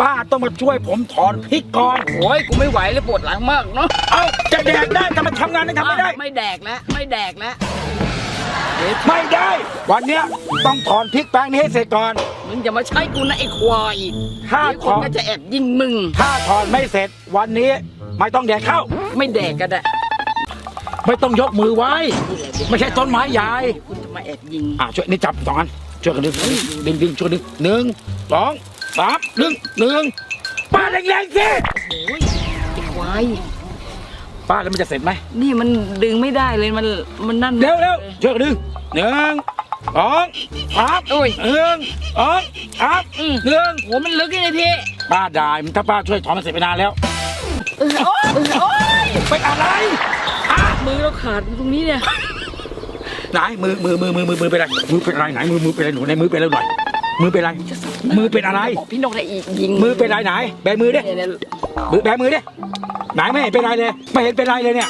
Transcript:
ป้าต้องมาช่วยผมถอนพริกก่อน โอ้ยกูไม่ไหวเลยปวดหลังมากเนาะเอ้าจะแดกได้แต่มันทำงานได้ทำไม่ได้ อะไม่แดกแล้วไม่แดกแล้วเดี๋ยวไม่ได้ วันเนี้ยต้องถอนพริกแป้งนี้ให้เสร็จก่อน มึงจะมาใช้กูนะไอ้ควายถ้าเดี๋ยวถคนอนก็จะแอบยิงมึง ถ้าถอนไม่เสร็จ วันนี้ไม่ต้องแดกเข้าไม่แดกกันอะไม่ต้องยกมือไว้ ไม่ใช่ต้นไม้ใหญ่ คุณจะมาแอบยิง อะช่วยนี่จับสองอันช่วยกันดึงดึงดึงช่วยดึงหนึ่งสอง สามหนึ่งหนึ่งป้าแรงๆสิโอ้ยไอ้ควายป้าแล้วมันจะเสร็จไหมนี่มันดึงไม่ได้เลยมันมันนั่นเร็วเร็วช่วยกันดึงหนึ่งสองสามโอ้ยหนึ่งสองสามอืมหนึ่งโหมันลึกเลยพี่ป้าได้มันถ้าป้าช่วยถอนมันเสร็จไปนานแล้ว เออโอ้ยโอ้ยเป็นอะไรอะมือเราขาดตรงนี้เนี่ย ไหนมือมือมือมือมือมือเป็นอะไรมือเป็นอะไรไหนมือมือเป็นอะไรหนูในมือเป็นอะไรหน่อย มือเป็นอะไรมือเป็นอะไร บอกพี่นกได้อีกยิงมือเป็นอะไรไหน แบมือดิเนี่ยเนี่ยมือแบมือดิไหนไม่เห็นเป็นไรเลยไม่เห็นเป็นไรเลยเนี่ย